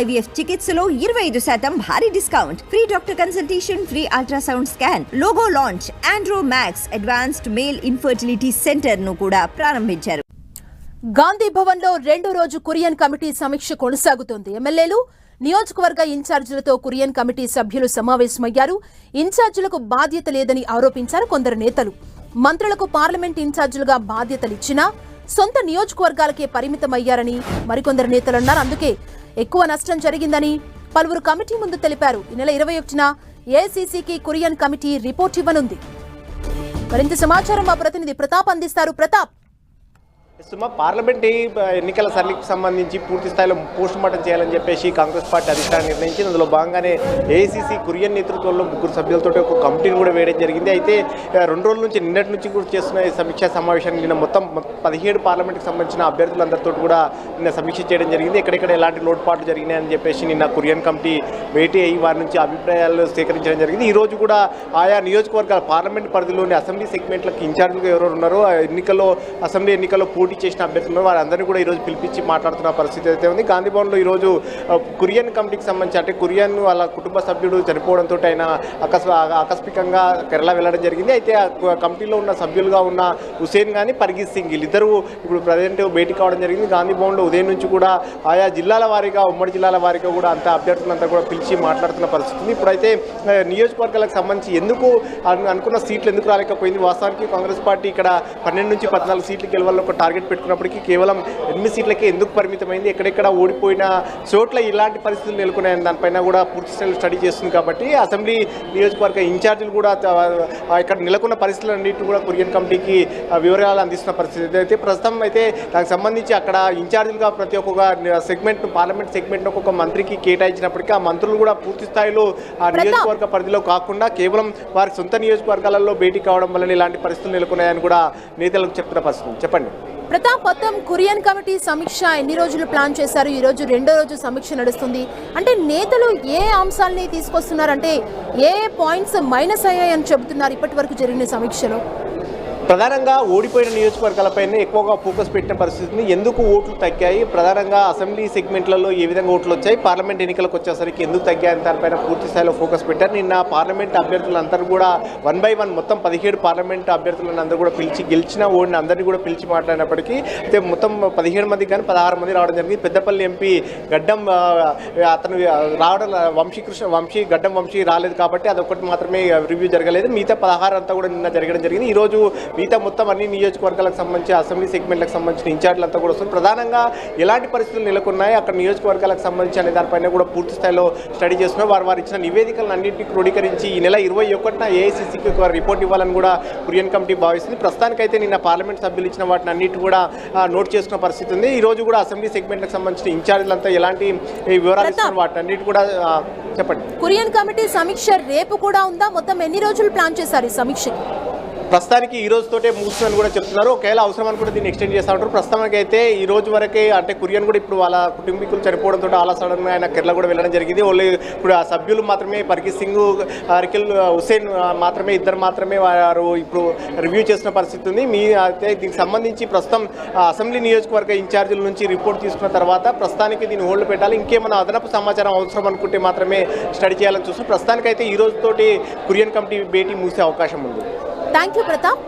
IVF చికిత్సలో ఇరవై ఐదు శాతం భారీ discount. Free doctor consultation free ultrasound scan logo launch Andro Max advanced male infertility సెంటర్ను కూడా ప్రారంభించారు. గాంధీ భవన్లో రెండో రోజు కురియన్ కమిటీ సమీక్ష కొనసాగుతోంది. ఎమ్మెల్యేలు నియోజకవర్గ ఇన్ఛార్జీలతో కురియన్ కమిటీ సభ్యులు సమావేశమయ్యారు. ఇన్ఛార్జీలకు బాధ్యత లేదని ఆరోపించారు కొందరు నేతలు. మంత్రులకు పార్లమెంట్ ఇన్ఛార్జీలుగా బాధ్యతలిచ్చినా సొంత నియోజకవర్గాలకే పరిమితమయ్యారని మరికొందరు నేతలు అన్నారు. అందుకే ఎక్కువ నష్టం జరిగిందని పలువురు కమిటీ ముందు తెలిపారు. ఈ నెల ఇరవై ఒకటిన ఏసీసీకి కురియన్ కమిటీ రిపోర్ట్ ఇవ్వనుంది. మరింత సమాచారం మా ప్రతినిధి ప్రతాప్ అందిస్తారు. ప్రతాప్! సుమా పార్లమెంట్ ఎన్నికల సరళికి సంబంధించి పూర్తి స్థాయిలో పోస్ట్ మార్టం చేయాలని చెప్పేసి కాంగ్రెస్ పార్టీ అధిష్టానం నిర్ణయించింది. అందులో భాగంగానే ఏఐసీసీ కురియన్ నేతృత్వంలో ముగ్గురు సభ్యులతో ఒక కమిటీని కూడా వేయడం జరిగింది. అయితే రెండు రోజుల నుంచి నిన్నటి నుంచి కూడా చేస్తున్న సమీక్షా సమావేశాన్ని నిన్న మొత్తం పదిహేడు పార్లమెంట్కి సంబంధించిన అభ్యర్థులందరితో కూడా నిన్న సమీక్ష చేయడం జరిగింది. ఎక్కడెక్కడ ఎలాంటి లోటుపాట్లు జరిగినాయని చెప్పేసి నిన్న కురియన్ కమిటీ భేటీ అయ్యి వారి నుంచి అభిప్రాయాలు సేకరించడం జరిగింది. ఈ రోజు కూడా ఆయా నియోజకవర్గాల పార్లమెంట్ పరిధిలోని అసెంబ్లీ సెగ్మెంట్లకు ఇన్ఛార్జ్గా ఎవరు ఉన్నారో ఎన్నికల్లో అసెంబ్లీ ఎన్నికల్లో పోటీ చేసిన అభ్యర్థులు వారందరినీ కూడా ఈరోజు పిలిపించి మాట్లాడుతున్న పరిస్థితి అయితే ఉంది. గాంధీ భవన్లో ఈరోజు కురియన్ కమిటీకి సంబంధించి అంటే కురియన్ వాళ్ళ కుటుంబ సభ్యుడు చనిపోవడంతో ఆయన అకస్ ఆకస్మికంగా కేరళ వెళ్ళడం జరిగింది. అయితే ఆ కమిటీలో ఉన్న సభ్యులుగా ఉన్న హుసేన్ కానీ పర్గీత్ సింగ్ వీళ్ళిద్దరూ ఇప్పుడు ప్రజెంట్ భేటీ కావడం జరిగింది. గాంధీ భవన్లో ఉదయం నుంచి కూడా ఆయా జిల్లాల వారీగా ఉమ్మడి జిల్లాల వారీగా కూడా అంతా అభ్యర్థులంతా కూడా పిలిచి మాట్లాడుతున్న పరిస్థితి ఉంది. ఇప్పుడైతే నియోజకవర్గాలకు సంబంధించి ఎందుకు అనుకున్న సీట్లు ఎందుకు రాలేకపోయింది? వాస్తవానికి కాంగ్రెస్ పార్టీ ఇక్కడ పన్నెండు నుంచి పద్నాలుగు సీట్లు గెలవాలని ఒక టార్గెట్ పెట్టుకున్నప్పటికీ కేవలం ఎనిమిది సీట్లకే ఎందుకు పరిమితమైంది? ఎక్కడెక్కడ ఓడిపోయిన చోట్ల ఇలాంటి పరిస్థితులు నెలకొన్నాయని దానిపైన కూడా పూర్తి స్థాయిలో స్టడీ చేస్తుంది కాబట్టి అసెంబ్లీ నియోజకవర్గ ఇన్ఛార్జీలు కూడా ఇక్కడ నెలకొన్న పరిస్థితులన్నింటినీ కూడా కొరియన్ కమిటీకి వివరాలు అందిస్తున్న పరిస్థితి అయితే ప్రస్తుతం అయితే దానికి సంబంధించి అక్కడ ఇన్ఛార్జీలుగా ప్రతి ఒక్కొక్క సెగ్మెంట్ పార్లమెంట్ సెగ్మెంట్ ఒక్కొక్క మంత్రికి కేటాయించినప్పటికీ ఆ మంత్రులు కూడా పూర్తి స్థాయిలో ఆ. నియోజకవర్గ పరిధిలో కాకుండా కేవలం వారి సొంత నియోజకవర్గాలలో భేటీ కావడం వల్ల ఇలాంటి పరిస్థితులు నెలకొన్నాయని కూడా నేతలకు చెప్తున్న పరిస్థితి. చెప్పండి. ప్రతాప్ మొత్తం కురియన్ కమిటీ సమీక్ష ఎన్ని రోజులు ప్లాన్ చేశారు? ఈ రోజు రెండో రోజు సమీక్ష నడుస్తుంది. అంటే నేతలు ఏ అంశాలని తీసుకొస్తున్నారంటే ఏ పాయింట్స్ మైనస్ అయ్యాయని చెబుతున్నారు ఇప్పటి వరకు జరిగిన సమీక్షలో? ప్రధానంగా ఓడిపోయిన నియోజకవర్గాలపైనే ఎక్కువగా ఫోకస్ పెట్టిన పరిస్థితి ఎందుకు ఓట్లు తగ్గాయి? ప్రధానంగా అసెంబ్లీ సెగ్మెంట్లలో ఏ విధంగా ఓట్లు వచ్చాయి? పార్లమెంట్ ఎన్నికలకు వచ్చేసరికి ఎందుకు తగ్గాయని దానిపైన పూర్తి స్థాయిలో ఫోకస్ పెట్టారు. నిన్న పార్లమెంట్ అభ్యర్థులందరూ కూడా వన్ బై వన్ మొత్తం పదిహేడు పార్లమెంట్ అభ్యర్థులను అందరూ కూడా పిలిచి గెలిచిన ఓడిని అందరినీ కూడా పిలిచి మాట్లాడినప్పటికీ అయితే మొత్తం పదిహేడు మంది కానీ పదహారు మంది రావడం జరిగింది. పెద్దపల్లి ఎంపీ గడ్డం అతను రావడం వంశీకృష్ణ వంశీ గడ్డం వంశీ రాలేదు కాబట్టి అదొకటి మాత్రమే రివ్యూ జరగలేదు. మిగతా పదహారు అంతా కూడా నిన్న జరగడం జరిగింది. ఈరోజు మిగతా మొత్తం అన్ని నియోజకవర్గాలకు సంబంధించి అసెంబ్లీ సెగ్మెంట్లకు సంబంధించిన ఇన్ఛార్జ్లు అంతా కూడా వస్తుంది ప్రధానంగా ఎలాంటి పరిస్థితులు నెలకొన్నాయి? అక్కడ నియోజకవర్గాలకు సంబంధించి అనే దానిపైన కూడా పూర్తి స్థాయిలో స్టడీ చేస్తున్నారు. వారు వారు ఇచ్చిన నివేదికలను అన్నింటినీ క్రోడీకరించి ఈ నెల ఇరవై ఒకటిన ఏఐసీసీకి ఒక రిపోర్ట్ ఇవ్వాలని కూడా కురియన్ కమిటీ భావిస్తుంది. ప్రస్తుతానికైతే నిన్న పార్లమెంట్ సభ్యులు ఇచ్చిన వాటిని అన్నిటి కూడా నోట్ చేసుకున్న పరిస్థితి ఉంది. ఈ రోజు కూడా అసెంబ్లీ సెగ్మెంట్లకు సంబంధించిన ఇన్ఛార్జ్లంతా ఎలాంటి వివరాలు ఇస్తున్నారు? వాటిని అన్నిటి కూడా చెప్పండి. కురియన్ కమిటీ సమీక్ష రేపు కూడా ఉందా? మొత్తం ఎన్ని రోజులు ప్లాన్ చేశారు ఈ సమీక్షకి? ప్రస్తుతానికి ఈ రోజుతోటే ముగుస్తుందని కూడా చెప్తున్నారు. ఒకవేళ అవసరం అనుకుంటే దీన్ని ఎక్స్టెండ్ చేస్తా ఉంటారు. ప్రస్తుతానికి అయితే ఈ రోజు వరకే అంటే కురియన్ కూడా ఇప్పుడు వాళ్ళ కుటుంబీకులు చనిపోవడంతో అలా సడన్ ఆయన కేరళ కూడా వెళ్ళడం జరిగింది. ఓన్లీ ఇప్పుడు ఆ సభ్యులు మాత్రమే పర్కి సింగ్ అరికిల్ హుసేన్ మాత్రమే ఇద్దరు మాత్రమే వారు ఇప్పుడు రివ్యూ చేసిన పరిస్థితి ఉంది. మీ అయితే దీనికి సంబంధించి ప్రస్తుతం అసెంబ్లీ నియోజకవర్గ ఇన్ఛార్జీల నుంచి రిపోర్ట్ తీసుకున్న తర్వాత ప్రస్తుతానికి దీన్ని హోల్డ్ పెట్టాలి. ఇంకేమైనా అదనపు సమాచారం అవసరం అనుకుంటే మాత్రమే స్టడీ చేయాలని చూస్తున్నాం. ప్రస్తుతానికైతే ఈ రోజుతోటి కురియన్ కమిటీ భేటీ మూసే అవకాశం ఉంది. Thank you Pratap